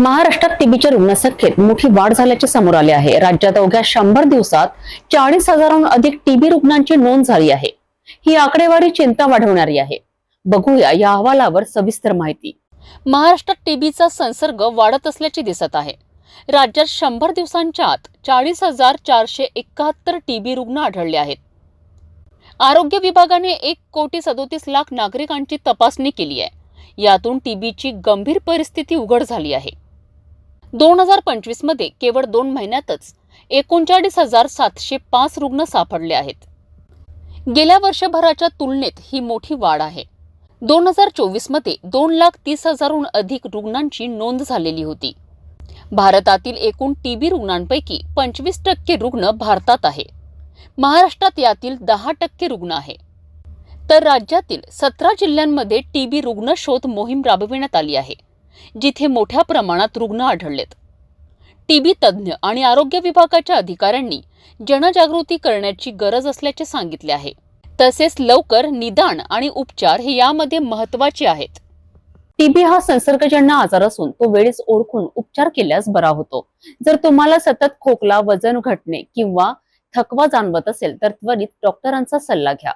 महाराष्ट्रात टीबीच्या रुग्णसंख्येत मोठी वाढ झाल्याचे समोर आले आहे. राज्यात अवघ्या शंभर दिवसात चाळीस हजारांहून अधिक टीबी रुग्णांची नोंद झाली आहे. ही आकडेवारी चिंता वाढवणारी आहे. बघूया या अहवालावर सविस्तर माहिती. महाराष्ट्रात टीबीचा संसर्ग वाढत असल्याचे दिसत आहे. राज्यात शंभर दिवसांच्या आत चाळीस हजार चारशे एकाहत्तर टीबी रुग्ण आढळले आहेत. आरोग्य विभागाने एक कोटी सदोतीस लाख नागरिकांची तपासणी केली आहे. यातून टीबीची गंभीर परिस्थिती उघड झाली आहे. दोन हजार पंचवीसमध्ये केवळ दोन महिन्यातच एकोणचाळीस हजार सातशे पाच रुग्ण सापडले आहेत. गेल्या वर्षभराच्या तुलनेत ही मोठी वाढ आहे. दोन हजार चोवीसमध्ये दोन लाख तीस हजारहून अधिक रुग्णांची नोंद झालेली होती. भारतातील एकूण टीबी रुग्णांपैकी पंचवीस टक्के रुग्ण भारतात आहे. महाराष्ट्रात यातील दहा टक्के रुग्ण आहे. तर राज्यातील सतरा जिल्ह्यांमध्ये टीबी रुग्ण शोध मोहीम राबविण्यात आली आहे. जिथे मोठ्या प्रमाणात रुग्ण आढळलेत. टीबी तज्ज्ञ आणि आरोग्य विभागाच्या अधिकाऱ्यांनी जनजागृती करण्याची गरज असल्याचे सांगितले आहे. तसेच लवकर निदान आणि उपचार हे यामध्ये महत्त्वाचे आहेत. टीबी हा संसर्गजन्य आजार असून तो वेळेस ओळखून उपचार केल्यास बरा होतो. जर तुम्हाला सतत खोकला वजन घटणे किंवा थकवा जाणवत असेल तर त्वरित डॉक्टरांचा सल्ला घ्या.